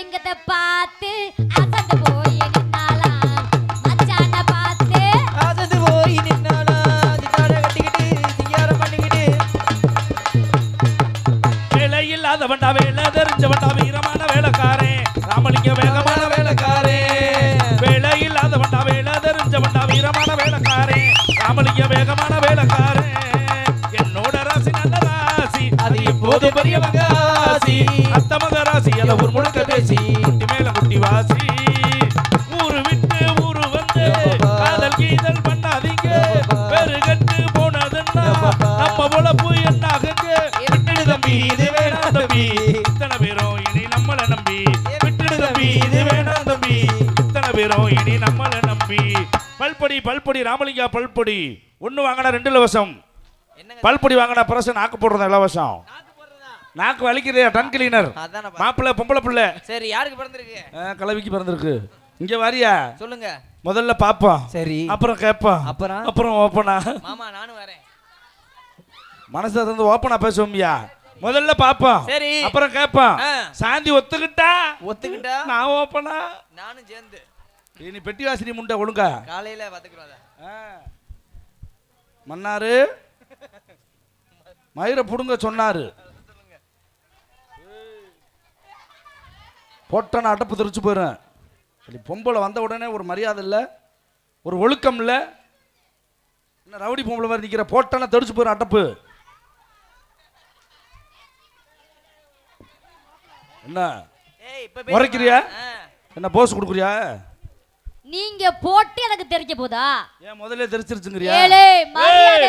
லிங்கத்தை பா கீதல் பண்ணாதீங்க. பெருகட்டு போனதுன்னா நம்ம பொழப்பு என்னாகுங்க விட்டுடு தம்பி இது வேணாம் தம்பி. இத்தனை பேரும் இனி நம்மள நம்பி. விட்டுடு தம்பி இது வேணாம் தம்பி. இத்தனை பேரும் இனி நம்மள நம்பி. பல்பொடி பல்பொடி ராமலிங்கா பல்பொடி. ஒண்ணு வாங்கினா ரெண்டு இலவசம். பல்பொடி வாங்கினா பிரசன் நாக்கு போடுறதா இலவசம்? நாக்கு வலிக்குது டன் கிளீனர். மாப்பிள்ளை பொம்பளை பிள்ளை. சரி யாருக்கு பிறந்திருக்கு? கலவிக்கு பிறந்திருக்கு. இங்க வாரியா? சொல்லுங்க. முதல்ல பாப்போம் சரி. அப்புறம் கேட்போம் அப்புறம்? அப்புறம் ஓப்பனா? மாமா நானும் வரேன். மனசு இருந்து ஓப்பனா பேசுவோம்யா. முதல்ல பாப்போம் சரி. அப்புறம் கேட்போம் ஆ. சாந்தி ஒத்துக்கிட்டா? ஒத்துக்கிட்டா? நான் ஓப்பனா? நானும் சேர்ந்து. நீ பெட்டி வாசினி முண்டை ஒழுங்கா. காலையில பாத்துக்கிறோம். மன்னாரு? மயிரை புடுங்க சொன்னாரு. போட்டன அடப்பு தெரிச்சு போயிடும் சரி பொம்பளை வந்த உடனே ஒரு மரியாதை இல்லை ஒரு ஒழுக்கம் இல்லை. என்ன ரவுடி பொம்பளை மாதிரி நிற்கிற போட்டன தெரிச்சு போயிடும் அடப்பு. என்ன? ஏய் இப்ப முறைக்கிறியா? ஆ. என்ன போஸ் கொடுக்குறியா? நீங்க போட்டு எனக்கு தெரிஞ்ச போதா? ஏன் முதல்ல தெரிச்சிருச்சுங்கிறியா ஏலே மரியாதை.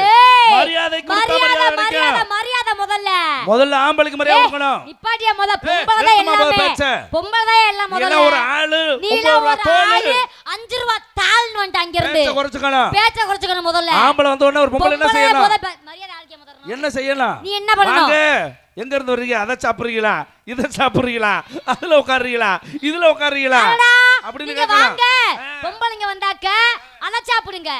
மரியாதை மரியாதை மரியாதை முதல்ல. முதல்ல ஆம்பளைக்கு மரியாதை கொடுக்கணும். நிப்பாட்டியா முத? ஏய், பொம்பளை தான் நிறுத்துமா எல்லாமே. பேச்ச. பொம்பளை தான் எல்லாம் நீ முதல்ல. ஒரு ஆளு நீ ஒரு ஆளு. அஞ்சு ரூபா தாள்னு வந்துட்டு அங்க இருந்து பேச்ச குறைச்சுக்கணும். பேச்ச குறைச்சுக்கணும் முதல்ல. ஆம்பளை வந்த உடனே ஒரு பொம்பளை என்ன செய்யணும்? முத பே- மரியாதை ஆளுக்கே முதல்ல என்ன செய்யலாம் நீ என்ன பண்ணணும்? எங்க இருந்து வர்றீங்க? அதை சாப்பிடுறீங்களா? இதை சாப்பிடுறீங்களா? அதுல உட்காருறீங்களா? இதுல உட்காருறீங்களா? அப்படின்னு வாங்க. பொம்பளைங்க வந்தாக்க அத சாப்பிடுங்க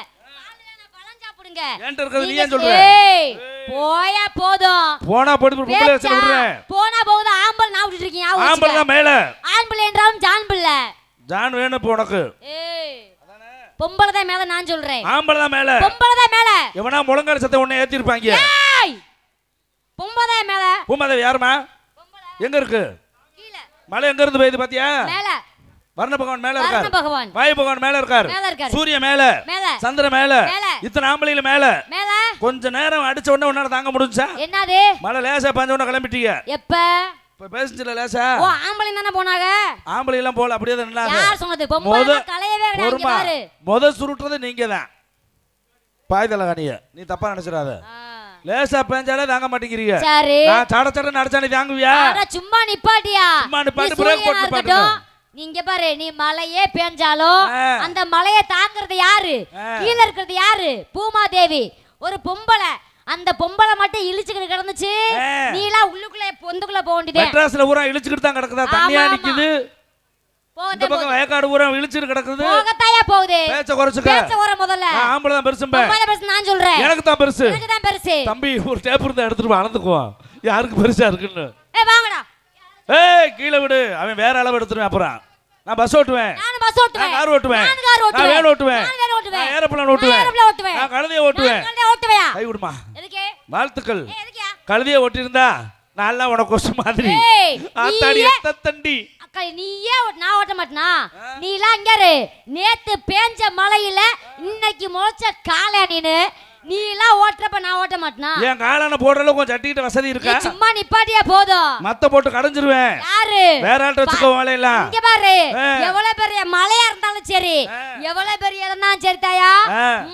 சாப்பிடுங்க என்கிட்ட இருக்கிறது? நீ நீங்க- ஏன் சொல்ற? ஏய், போயா போதும். போனா போட்டு பொம்பளை வச்சு பேச்சா, விடுறேன் போனா போகுது ஆம்பளை நான் விட்டுட்டு இருக்கீங்க. தான் மேல. பிள்ளை என்றாலும் ஜான் பிள்ளை. ஜான் வேணும் இப்போ உனக்கு. ஏய் பொம்பளை தான் மேல நான் சொல்றேன். ஆம்பளை தான் மேல. பொம்பளை தான் மேல. எவனா முழங்கால் சத்தை உன்னை ஏத்திருப்பாங்க? ஏய் பொம்பளை தான் மேல. பூமாதேவி யாருமா பொம்பளை. எங்க இருக்கு? கீழ. மலை எங்க இருந்து பெய்யுது பாத்தியா? மேல. வர்ண பகவான் மேல இருக்கார். பகவான் வாயு பகவான் மேல இருக்கார். சூரிய மேல சந்திரன் மேல. இத்தனை ஆம்பளையில மேல. கொஞ்ச நேரம் அடிச்ச உடனே உன்னால தாங்க முடிஞ்சா? என்னது? மழை லேசா பாஞ்ச உடனே கிளம்பிட்டீங்க. எப்ப? இப்ப பேசுச்சுல லேசா? ஓ ஆம்பளை தானே போனாங்க? ஆம்பளை எல்லாம் போல அப்படியே தான் யார் சொன்னது? பொம்பளை கலையவே முத சுருட்டுறது நீங்க தான். பாய்தல கனிய நீ தப்பா நினைச்சிடாத. லேசா பேஞ்சாலே தாங்க மாட்டேங்கிறீங்க. சரி. நான் சட சட நடிச்சா நீ தாங்குவியா சும்மா நிப்பாட்டியா? சும்மா நிப்பாட்டு, போட்டு நிப்பாட்டுங்க. நீங்க பாரு நீ மலையே பேஞ்சாலும். அந்த மலையை தாங்குறது யாரு. கீழ இருக்கிறது யாரு? பூமாதேவி. ஒரு பொம்பளை. அந்த பொம்பளை மட்டும் இழிச்சுக்கிட்டு கிடந்துச்சு. ஆ. நீ எல்லாம் உள்ளுக்குள்ள பொந்துக்குள்ள போக வேண்டியதே. மெட்ராஸ்ல ஊரா இழுச்சுக்கிட்டு தான் கிடக்குதா? தண்ணியா. நிக்குது. இந்த பக்கம். வயக்காடு ஊரா இழுச்சிட்டு கிடக்குது. போகத்தாயா போகுது? பேச்ச குறைச்சுக்க. பேச்ச வர முதல்ல. ஆம்பளை தான் பொம்பளை பெருசு நான் சொல்றேன். எனக்கு தான் பெருசு. எனக்கு தான் பெருசு. தம்பி ஒரு டேப் இருந்தா எடுத்துட்டு வா, அளந்துக்குவோம் யாருக்கு பெருசா இருக்குன்னு? ஏ வாங்கடா. ஏய் கீழே விடு. அவன் வேற அளவு எடுத்துருவேன் அப்புறம். நான் பஸ் ஓட்டுவேன். நானும் பஸ் ஓட்டுவேன். நான் கார் ஓட்டுவேன். கார் நான் ஓட்டுவேன். வேன் ஓட்டுவேன். நான் வேன் ஓட்டுவேன். நான் ஏரோப்ளேன் ஓட்டுவேன். நான் ஏரோப்ளேன் ஓட்டுவேன். நான் கழுதையை ஓட்டுவேன். நான் கழுதை ஓட்டுவையா கை விடுமா. எதுக்கு? வாழ்த்துக்கள். எதுக்குயா கழுதையை ஓட்டியிருந்தா நல்லா உனக்கு கொசு மாதிரி. ஆத்தாடி எத்த தண்டி. அக்கா நீயே நான் ஓட்ட மாட்டேனா? நீ எல்லாம் இங்க நேத்து பேஞ்ச மழையில இன்னைக்கு முளைச்ச காளை நீனு. நீ எல்லாம் ஓட்டுறப்ப நான் ஓட்ட மாட்டேனா? என் காலான போடுற அளவுக்கு கொஞ்சம் சட்டிக்கிட்ட வசதி நீ இருக்கா சும்மா நிப்பாட்டியா போதும். மத்த போட்டு கடைஞ்சிருவேன். யாரு? வேற ஆள்கிட்ட வச்சுக்கோ வேலையெல்லாம். இங்க பாரு. எவ்வளவு பெரிய மலையா இருந்தாலும் சரி. எவ்வளவு பெரிய இருந்தாலும் சரி தாயா.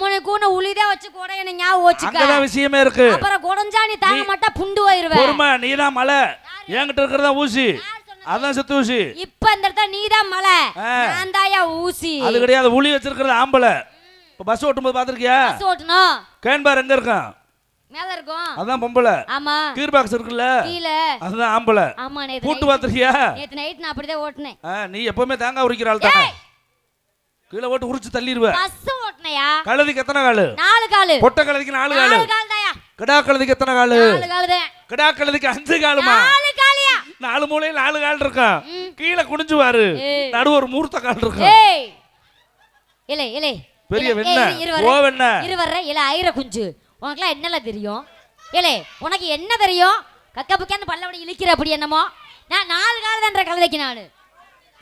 உனக்கு ஒண்ணு உளிதே வச்சு கூட எனக்கு ஞாபகம் வச்சுக்க. அங்கதான் விஷயமே இருக்கு. அப்புறம் குடஞ்சா நீ தாங்க மாட்டா புண்டு போயிருவேன் பொறுமை நீதான் மலை. என்கிட்ட இருக்கிறதா ஊசி. அதான் செத்து ஊசி. இப்ப இந்த இடத்துல நீதான் மலை. நான் தாயா ஊசி. அது கிடையாது உளி வச்சிருக்கிறது ஆம்பளை. இப்போ பஸ் ஓட்டும்போது பார்த்திருக்கியா? பஸ் ஓட்டணும் கேன் பார் எங்க இருக்கான்? மேல இருக்கும். அதான் பொம்பளை. ஆமா. கீர் பாக்ஸ் இருக்குல்ல? கீழ. அதுதான் ஆம்பளை. ஆமா நேத்து கூட்டு பார்த்திருக்கியா? நேத்து நைட் நான் அப்படிதான் ஓட்டுனேன். நீ எப்பவுமே தேங்காய் உரிக்கிற ஆள் தானே! கீழே ஓட்டு உரிச்சு தள்ளிடுவ. பஸ் ஓட்டுனையா? கழுதிக்கு எத்தனை காலு? நாலு காலு. பொட்டை கழுதிக்கு நாலு காலு நாலு கால். தாயா கிடா கழுதிக்கு எத்தனை காலு? நாலு காலு தான் கிடா கழுதிக்கு அஞ்சு காலுமா? நாலு காலியா? நாலு மூலையில் நாலு கால் இருக்கும். கீழே குனிஞ்சுவாரு ஏய். நடு ஒரு மூர்த்த கால் இருக்கும் ஏய்! இலே இலே. பெரிய வர்றேன். ஓ வெண்ணெய். இரு வர்றேன். இலே ஐர குஞ்சு. உனக்குலாம் என்னல தெரியும்? இலே உனக்கு என்ன தெரியும்? கக்க புக்கன்னு பல்லவடி இழிக்கிற அப்படி என்னமோ? நான் நாலு காலதன்ற கழுதைக்கு நானு.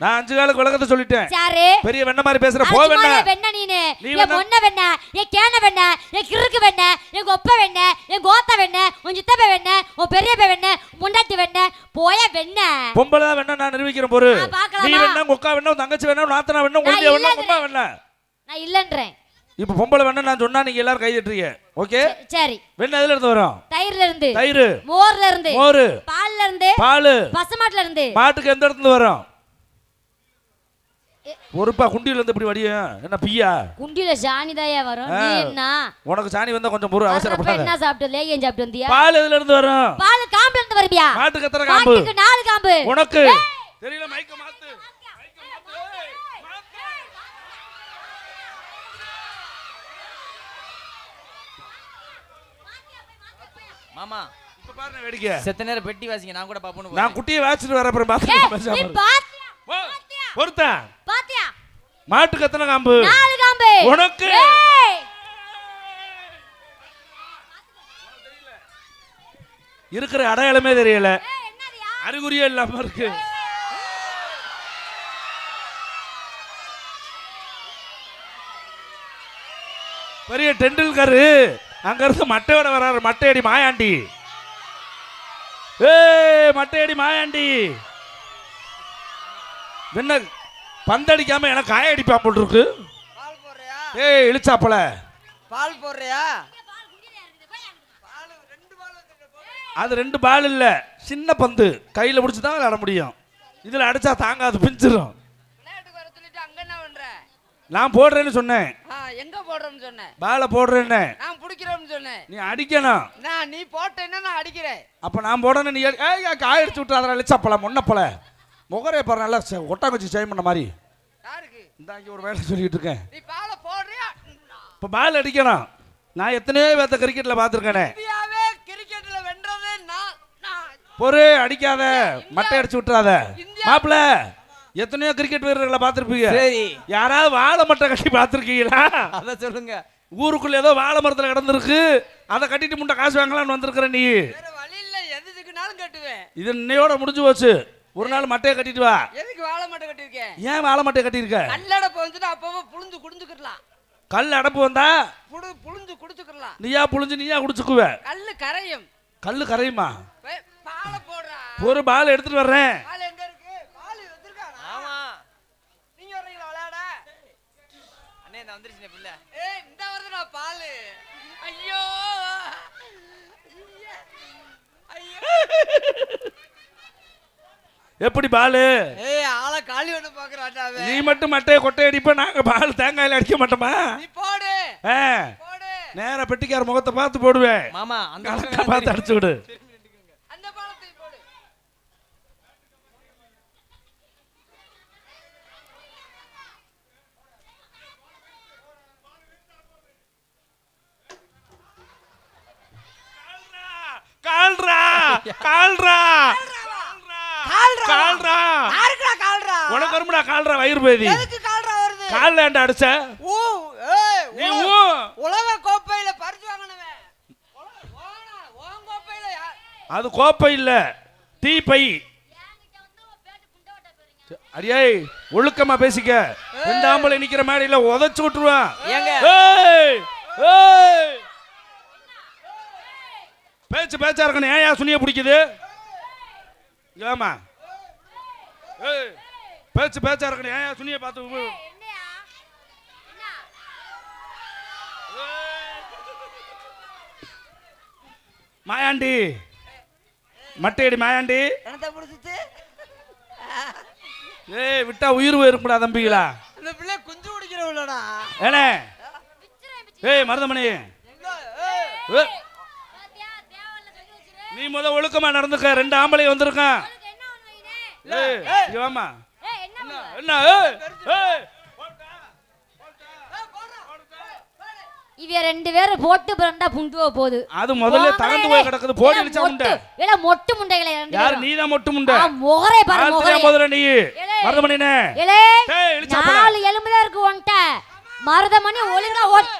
நான் அஞ்சு காலுக்கு உலகத்தை சொல்லிட்டேன். சாரு. பெரிய வெண்ண மாதிரி பேசுற. போ வெண்ண வெண்ண நீனு. நீ என் வெண்ண. பொண்ண வெண்ண என் கேன வெண்ண என் கிறுக்கு வெண்ண என் கொப்ப வெண்ண என் கோத்த வெண்ண உன் சித்தப்ப வெண்ண உன் பெரியப்ப வெண்ண முண்டாட்டி வெண்ண போய வெண்ண பொம்பளை தான் வேணா நான் நிரூபிக்கிறேன் பொறு? நீ வேணா உங்க அக்கா வேணா உன் தங்கச்சி வேணா உன் நாத்தனா வேணா நான் உங்க வேணா இல்லைங்கிறேன். உம்மா வேணா நான் இல்லன்றேன். இப்ப பொம்பளை வேணா நான் சொன்னா நீங்க எல்லாரும் கை தட்டுறீங்க. ஓகே சரி. வெண்ணெய் எதுல இருந்து வரும்? தயிர்ல இருந்து தயிர். மோர்ல இருந்து. மோரு. பால்ல இருந்து. பால். பசுமாட்டுல இருந்து மாட்டுக்கு எந்த இடத்துல வரும்? பொறுப்பா குண்டியில இருந்து இப்படி வடியும்? என்ன பியா குண்டில சாணிதாயா வரும். ஆ. நீ என்ன? உனக்கு சாணி வந்தா கொஞ்சம் பொறு அவசரப்படாத. என்ன சாப்பிட்டு லேகியம் சாப்பிட்டு வந்தியா? பால் எதுல இருந்து வரும்? பால் காம்புல இருந்து வருவியா? மாட்டுக்கு எத்தனை காம்பு? மாட்டுக்கு நாலு காம்பு. உனக்கு. தெரியல மைக்க மாத்து. மாமா. இப்ப பாருங்க வேடிக்கை. செத்த நேரம் பெட்டி வாசிங்க நான் கூட பாப்போன்னு நான் குட்டியை வாச்சிட்டு வர அப்புறம் பாத்து நீ பாத்தியா? பொறுத்தா பாத்தியா? மாட்டுக்கு எத்தனை காம்பு? நாலு காம்பு. உனக்கு? இருக்கிற அடையாளமே தெரியல? அறிகுறியே இல்லாம இருக்கு. பெரிய டெண்டுல்கர். அங்க இருந்து மட்டையோட வர்றாரு. மட்டையடி மாயாண்டி. ஏய் மட்டையடி மாயாண்டி. என்ன பந்தடிக்காம எனக்கு காய அடிப்பான் போல் இருக்கு பால் போடுறியா ஏய் இழிச்சாப்பல. பால் போடுறியா? அது ரெண்டு பால் இல்ல. சின்ன பந்து. கையில பிடிச்சி தான் விளையாட முடியும். இதுல அடிச்சா தாங்காது பண்ற? நான் போடுறேன்னு சொன்னேன். எங்க போடுறோம்னு சொன்னேன். பாலை போடுறேன்னு நான் பிடிக்கிறோம்னு சொன்னேன். நீ அடிக்கணும். நான் நீ போட்டேன்னா நான் அடிக்கிறேன். அப்ப நான் போடணும் நீ ஏய் காய அடிச்சு விட்டு அதில் அழிச்சாப்பல முன்னப்பல முகரே பாரு நல்லா ஒட்டாங்குச்சி செய்ய பண்ண மாதிரி. யாருக்கு? இந்த இங்கே ஒரு வேலை சொல்லிட்டு இருக்கேன். நீ பாலை போடுறியா? இப்போ பால் அடிக்கணும். நான் எத்தனையோ பேர்த்த கிரிக்கெட்டில் பார்த்துருக்கேனே. இந்தியாவே கிரிக்கெட்ல வென்றது நான். பொறு அடிக்காத மட்டை அடிச்சு விட்டுறாத. இந்தியா- மாப்பிள எத்தனையோ கிரிக்கெட் வீரர்களை பார்த்துருப்பீங்க. சரி. யாராவது வாழை மட்டை கட்டி பார்த்துருக்கீங்களா? அத சொல்லுங்க. ஊருக்குள்ள ஏதோ வாழை மரத்தில் கிடந்திருக்கு. அதை கட்டிட்டு முட்டை காசு வாங்கலாம்னு வந்திருக்கிற நீ. வேற வழி இல்ல. எதுக்குனாலும் கட்டுவேன். இது இன்னையோட முடிஞ்சு போச்சு. ஒரு நாள் மட்டையை கட்டிட்டு வா. எதுக்கு வாழை மட்டும் கட்டியிருக்கேன்? ஏன் வாழை மட்டையை கட்டியிருக்க? கல்லடப்ப வந்துட்டு அப்பப்போ புழுந்து குடிஞ்சுக்கிடலாம். கல் அடப்பு வந்தா? புடு புழுந்து குடிச்சுக்கிடலாம். நீயா புழிஞ்சு நீயா குடிச்சுக்குவ. கல்லு கரையும். கல்லு கரையுமா? பாலை போடுறா. ஒரு பால் எடுத்துட்டு வர்றேன் பால் எங்க இருக்கு பால் வச்சிருக்கானா ஆமா நீங்க வர்றீங்களா விளையாட அண்ணே நான் வந்துருச்சு பிள்ளை ஏய் இந்த வருதுடா பால் ஐயோ ஐயோ எப்படி பாலு? ஏய் ஆளை காலி ஒண்ணு பாக்குறாட்டாவே நீ மட்டும் மட்டையை கொட்டை அடிப்ப நாங்க பால் தேங்காயில அடிக்க மாட்டோமா? நீ போடு. நேரா பெட்டிக்கார முகத்தை பார்த்து போடுவேன். மாமா அந்த பார்த்து அடிச்சு விடு அந்த பாலத்தை போடு கால்ரா கால்ரா. கால்ரா. யாருக்குடா கால்ரா? உனக்கு வரும்டா கால்ரா வயிறு பேதி எதுக்கு கால்ரா வருது? கால்ல ஏன்டா அடிச்ச? ஊ ஏய் நீ உல- ஊ. உலக கோப்பையில பரிசு வாங்கினவன். ஓனா, கோப்பையில அது கோப்பை இல்ல டீ பை அடியே ஒழுக்கமா பேசிக்க. ரெண்டு ஆம்பளை நிக்கிற மேடையில உதைச்சு விட்டுருவான். ஏங்க? ஏய் ஏய். பேச்சு பேச்சா இருக்கணும். ஏன் சுனிய பிடிக்குது? ஏமா ஏய் பேச்சு பேச்சா இருக்கணும். ஏன் சுனிய பார்த்து? மாயாண்டி. மட்டையடி மாயாண்டி. ஏய் விட்டா உயிர் போயிருக்கும்டா தம்பிகளா. இந்த பிள்ளை குஞ்சு குடிக்கிற உள்ளடா ஏனே ஏய் மருதமணி. ஏய் ஏ, பாத்தியா? தேவாலயத்துல கட்டி வச்சிரு. நீ முத ஒழுக்கமா நடந்துக்க. ரெண்டு ஆம்பளை வந்திருக்கான் என்ன. இவ ரெண்டு பேரும் போட்டு பிரண்டா புண்டுவ போகுது. அது முதல்ல தகந்து போய் கிடக்குது போடி அடிச்சா உண்டை. இல்ல மொட்டு முண்டைகளை ரெண்டு யாரு. நீ தான் மொட்டு முண்டை? முகரே பாரு முகரே முதல்ல நீ. ஏலே. மருதமணினே. ஏலே. நாலு எலும்புதான் இருக்கு உன்கிட்ட. மருதமணி ஒழுங்கா ஓட்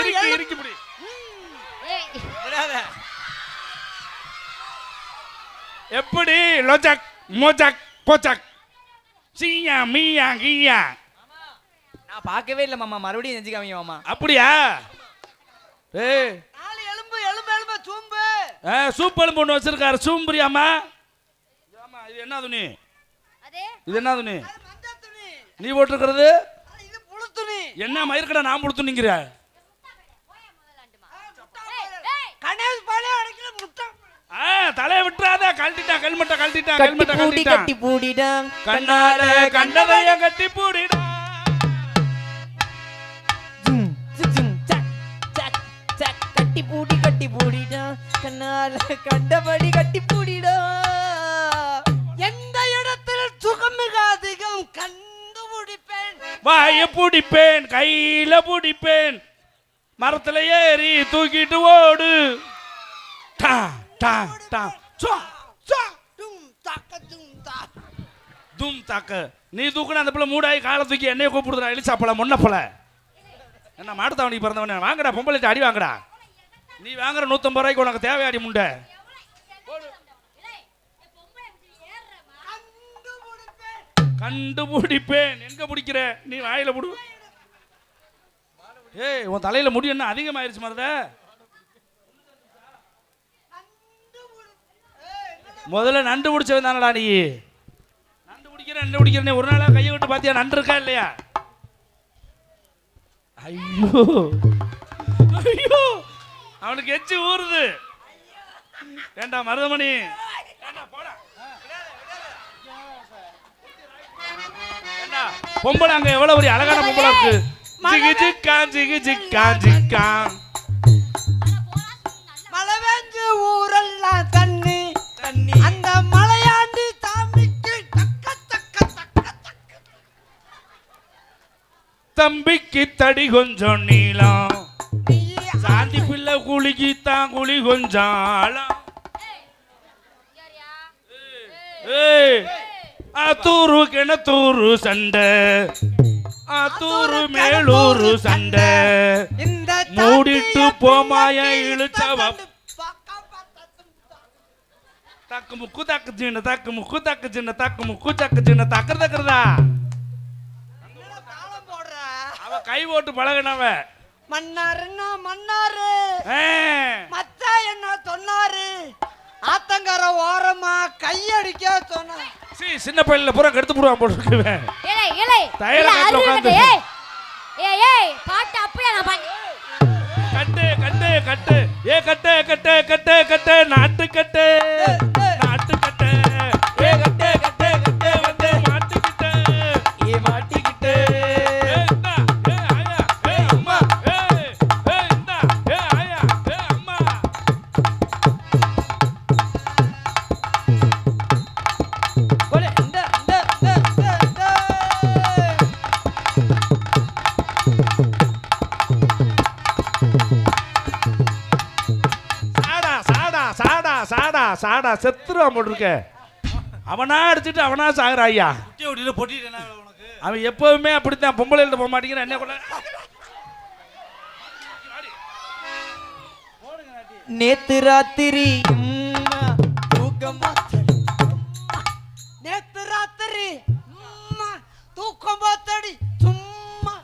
இருக்கு இருக்கு இப்படி ஏய், விடாத எப்படி? லொஜக் மோஜக் போச்சக் சீயா மீயா கீயா. நான் பார்க்கவே இல்லை மாமா. மறுபடியும் செஞ்சு காமிங்க மாமா. அப்படியா? ஏய். நாலு எலும்பு எலும்பு எலும்பு சூம்பு. ஆ, சூப் எலும்பு ஒன்று வச்சிருக்காரு. சூம்புரியாமா ஆமா இது என்ன துணி? அதே? இது என்ன துணி? நீ போட்டிருக்கிறது? இது புழு துணி என்ன மயிர்கடை நான் கொடுத்து நிக்கிற கணேஷ் பாலே அடைக்கிற முட்டை ஆ தலையை விட்டுறாத கழட்டிட்டான் கல்மட்டை கழட்டிட்டான் கட்டி கல்மட்டை பூடி கழட்டிட்டான் கட்டி பூடிடாம் கண்ணால கண்டதைய கட்டி பூடிடா ஜும் ஜும் சக் சக் சக் கட்டி பூடி கட்டி பூடிடா கண்ணால கண்டபடி கட்டி பூடிடா எந்த இடத்தில் சுகம் மிக அதிகம்? கண்டுபிடிப்பேன் வாய பிடிப்பேன் கையில பிடிப்பேன். மரத்துல ஏறி தூக்கிட்டு ஓடு. டா டா டா. தும் தாக்க. நீ தூக்குன அந்த பிள்ளை மூடாயி காலை தூக்கி என்னைய கூப்பிடுறா எலிச்சாப்பழ முன்னப்பல என்ன மாட்டுத்தாவணிக்கு பிறந்தவனே வாங்கடா பொம்பளை அடி வாங்கடா. நீ வாங்குற நூற்றம்பது ரூபாய்க்கு உனக்கு தேவையாடி முண்டை. கண்டுபிடிப்பேன். எங்க பிடிக்கிற? நீ வாயில புடு. ஏய் உன் தலையில முடி என்ன அதிகமாயிருச்சு மருத? முதல்ல நண்டு பிடிச்சவன் தானடா நீ. பிடிக்கிற நீ ஒரு நாளா கையை விட்டு பாத்தியா நண்டு இருக்கா இல்லையா? ஐயோ. ஐயோ. அவனுக்கு எச்சி ஊறுது. ஏண்டா மருதமணி? பொம்பளை அங்க எவ்வளவு ஒரு அழகான பொம்பளை இருக்கு? ஜிகி ஜிக்கா ஜிகி ஜிக்கா ஜிக்கா தம்பிக்கு தடி கொஞ்சம் நீளம். சாந்தி பிள்ளை குளிக்கு தான் குழி கொஞ்சம் ஆழம் ஆத்தூரு கிணத்தூரு சண்டை. ஆத்தூரு மேலூரு சண்டை. மூடிட்டு போமாய இழுச்சவ தக்கு முக்கு தக்கு சின்ன தக்கு முக்கு தக்கு சின்ன தக்கு முக்கு தக்கு சின்ன தக்கர் தக்கறதா? கை போட்டு பழகினவ மன்னாருன்னா மன்னாரு. ஆ. மச்சா என்ன சொன்னாரு? ஆத்தங்கர ஓரமா கையடிக்க சொன்ன சீ சின்ன பையன்ல பூரா கெடுத்து போடுவான் போட்டுருக்குவேன் ஏலே ஏலே. தயல காட்டுல உட்கார்ந்து. ஏய் ஏய் ஏய் பாட்டு அப்படியே நான் கட்டு கட்டு கட்டு. ஏ கட்டு கட்டு கட்டு கட்டு நாட்டு கட்டு. சாடா செத்துருவான் போட்டிருக்க. அவனா அடிச்சுட்டு அவனா சாகுற ஐயா அவன் எப்பவுமே அப்படித்தான். பொம்பளைகிட்ட போக மாட்டேங்கிறான். என்ன கொள்ள நேத்து ராத்திரி உம்மா, தூக்கமா தடி. நேத்து ராத்திரி தூக்கமா தடி. சும்மா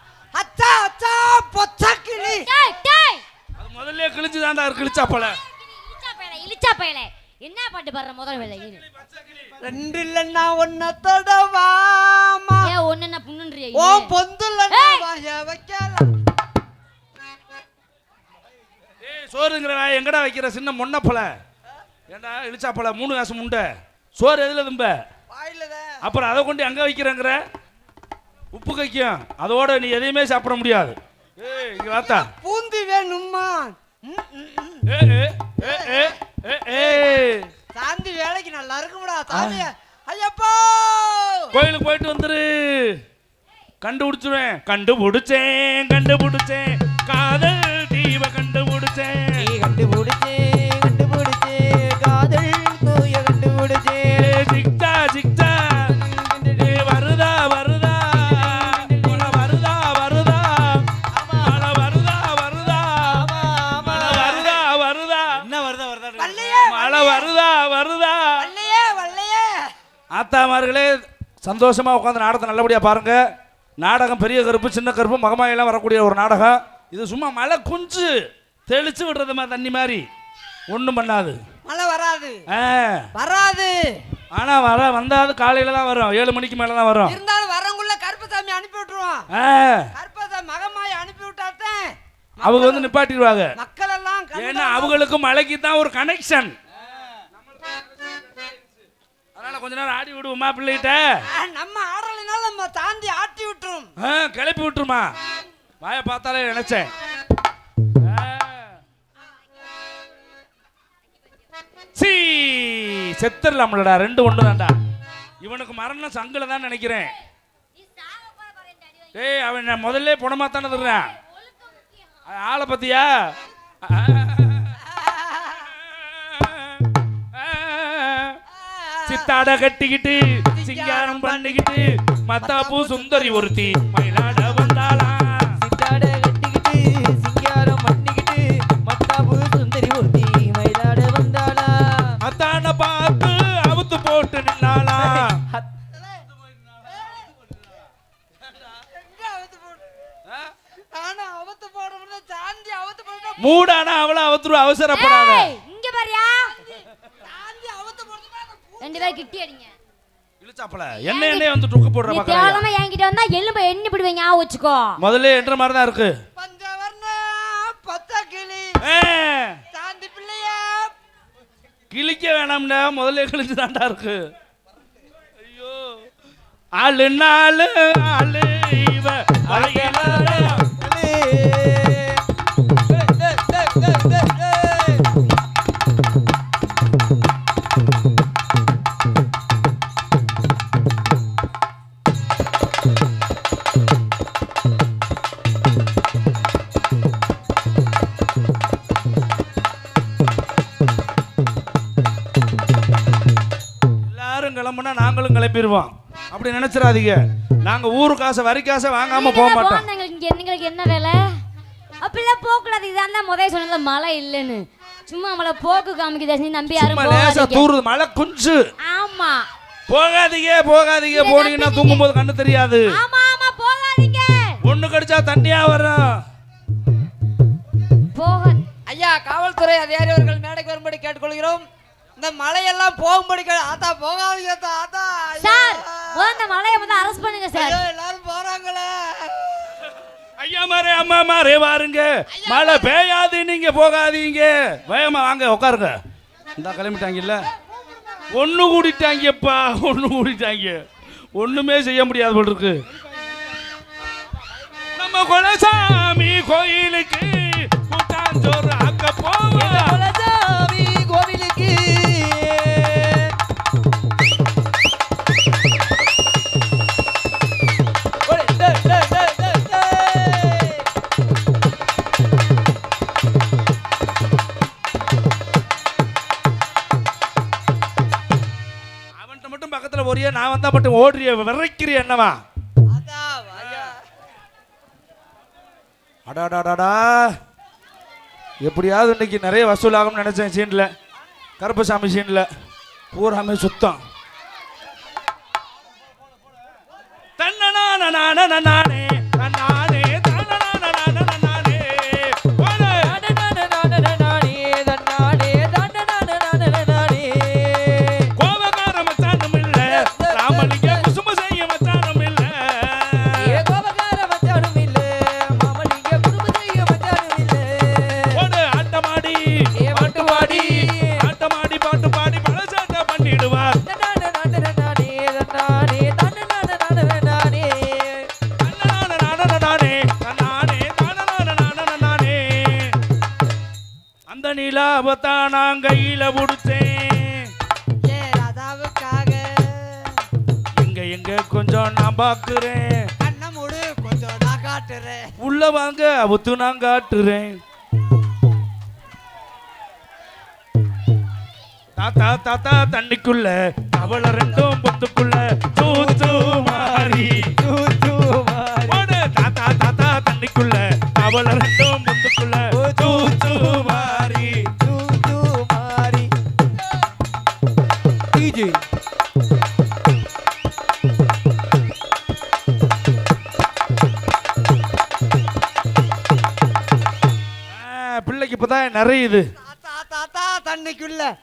அச்சா அச்சா பொச்சக்கிளி டேய் டேய் அது முதல்ல கிழிச்சு தான்டா கிழிச்சா போல. இழிச்சா பயலே என்ன பாட்டு பாடுற முதல் வேலை. ரெண்டு இல்லைன்னா ஒன்ன தொடவாமா ஏன் ஒண்ணு என்ன புண்ணுன்றிய ஓ பொந்துல. வாய வைக்கலாம் ஏய் சோறுங்கிறடா எங்கடா வைக்கிற சின்ன முன்னப்பல ஏண்டா இழிச்சாப்பல மூணு காசு முண்டை. சோறு எதுல தும்ப? அப்புறம் அதை கொண்டு அங்க வைக்கிறேங்கிற? உப்பு கைக்கும். அதோட நீ எதையுமே சாப்பிட முடியாது. ஏய் இங்க வாத்தா. பூந்தி வேணுமா. ஏ ஏ ஏ ஏ ஏ ஏ நல்லா இருக்கும்டா சாந்தியா ஐயப்போ! கோயிலுக்கு போயிட்டு வந்துரு. கண்டுபிடிச்சுவேன் கண்டுபிடிச்சேன் கண்டுபிடிச்சேன். காதல் ஆத்தாமார்களே சந்தோஷமா உட்காந்து நாடகத்தை நல்லபடியா பாருங்க. நாடகம் பெரிய கருப்பு சின்ன கருப்பு மகமாயெல்லாம் வரக்கூடிய ஒரு நாடகம். இது சும்மா மழை குஞ்சு தெளிச்சு விடுறது மாதிரி தண்ணி மாதிரி. ஒன்றும் பண்ணாது. மழை வராது. வராது. ஆனா வர வந்தாது காலையில தான் வரும். ஏழு மணிக்கு மேல தான் வரும். இருந்தாலும் வரங்குள்ள கருப்பசாமி அனுப்பி விட்டுருவோம் கருப்பசாமி மகமாய் அனுப்பி விட்டாத்தேன் அவங்க வந்து நிப்பாட்டிடுவாங்க. மக்கள் எல்லாம் ஏன்னா அவங்களுக்கு மலைக்கு தான் ஒரு கனெக்ஷன் அதனால கொஞ்ச நேரம் ஆடி விடுவோமா பிள்ளைகிட்ட? நம்ம ஆடலைனால நம்ம தாண்டி ஆட்டி விட்டுரும். கிளப்பி விட்டுருமா? வாய பார்த்தாலே நினைச்சேன். சீ செத்துடலாம்லடா ரெண்டு ஒன்று தான்டா. இவனுக்கு மரணம் சங்கில தான் நினைக்கிறேன். ஏய் அவன் முதல்ல புணமா தானே தர்றேன் ஆளை பத்தியா சித்தாட கட்டிக்கிட்டு சிங்காரம் பண்ணிக்கிட்டு மத்தாப்பூ சுந்தரி ஒருத்தி மயிலாட வந்தாளா? சித்தாட கட்டிக்கிட்டு சிங்காரம் பண்ணிக்கிட்டு மத்தாபு சுந்தரி ஒருத்தி மயிலாட வந்தாளா? மத்தான பார்த்து அவுத்து போட்டு நின்னாளா? மூடானா அவளை அவத்துரு அவசரப்படாத ஏய், இங்க பாரியா சாந்தி அவத்து போடுறது ரெண்டு பேரும் கிட்டி அடிங்க. இழுச்சாப்பல. என்ன என்ன வந்து டுக்கு போடுற நீ மக்கள் தேவலாம என்கிட்ட வந்தா எலும்பு எண்ணி பிடிவேன் ஞாபகம் வச்சுக்கோ. முதல்ல என்ற மாதிரி தான் இருக்கு. பஞ்சவர்ண பச்சை கிளி. ஏ, சாந்தி பிள்ளைய. கிழிக்க வேணாம்டா முதல்ல கிழிச்சு தாண்டா இருக்கு. ஐயோ. ஆளு நாலு ஆளு இவ அழகிலால. நாங்களும் கிளம்பிடுவோம் அப்படி நினைச்சிடாதீங்க. நாங்க ஊரு காசை வரி காசை வாங்காம போக மாட்டோம். எங்களுக்கு என்ன வேலை? அப்படிலாம் போக கூடாது இதான் தான் முதல்ல சொன்னல மழை இல்லைன்னு. சும்மா நம்மள போக்கு காமிக்குது நம்பி யாரும் சும்மா லேசா. தூருது மழை குஞ்சு. ஆமா. போகாதீங்க போகாதீங்க. போனீங்கன்னா தூங்கும் போது கண்ணு தெரியாது. ஆமா ஆமா போகாதீங்க. ஒண்ணு கடிச்சா தண்ணியா வரும். போக ஐயா காவல்துறை அதிகாரிகள் மேடைக்கு வரும்படி கேட்டுக்கொள்கிறோம். இந்த மழையெல்லாம் போகும்படி கே- ஆத்தா போகாதீங்க ஆத்தா, ஆத்தா. சார் முதல்ல மழையை முதல்ல அரெஸ்ட் பண்ணுங்க சார். எல்லாரும் போறாங்களே. ஐயா மாரே அம்மா மாரே வாருங்க மழை பெய்யாது நீங்க போகாதீங்க. வேகமா வாங்க உட்காருங்க இந்த கிளம்பிட்டாங்கல்ல. ஒண்ணு கூடிட்டாங்கப்பா ஒண்ணு கூடிட்டாங்க. ஒண்ணுமே செய்ய முடியாது போல் இருக்கு. நம்ம குலசாமி கோயிலுக்கு ஒரே ஓடுறிய விரைக்கிறிய என்னவா? அடாடாடாடா எப்படியாவது இன்னைக்கு நிறைய வசூலாகும்னு நினைச்சேன் சீன்ல கருப்பசாமி சீன்ல பூராமே சுத்தம். தன்னனான நானே உள்ள வாங்க அவுத்து நான் காட்டுறேன். தாத்தா தாத்தா தண்ணிக்குள்ள அவள ரெண்டும் பொத்துக்குள்ள தூத்து மாறி. போடு தாத்தா தாத்தா தண்ணிக்குள்ள அவள ரெண்டும் ஆ, இப்பதான் நிறையுது. தாத்தா தண்ணிக்குள்ள.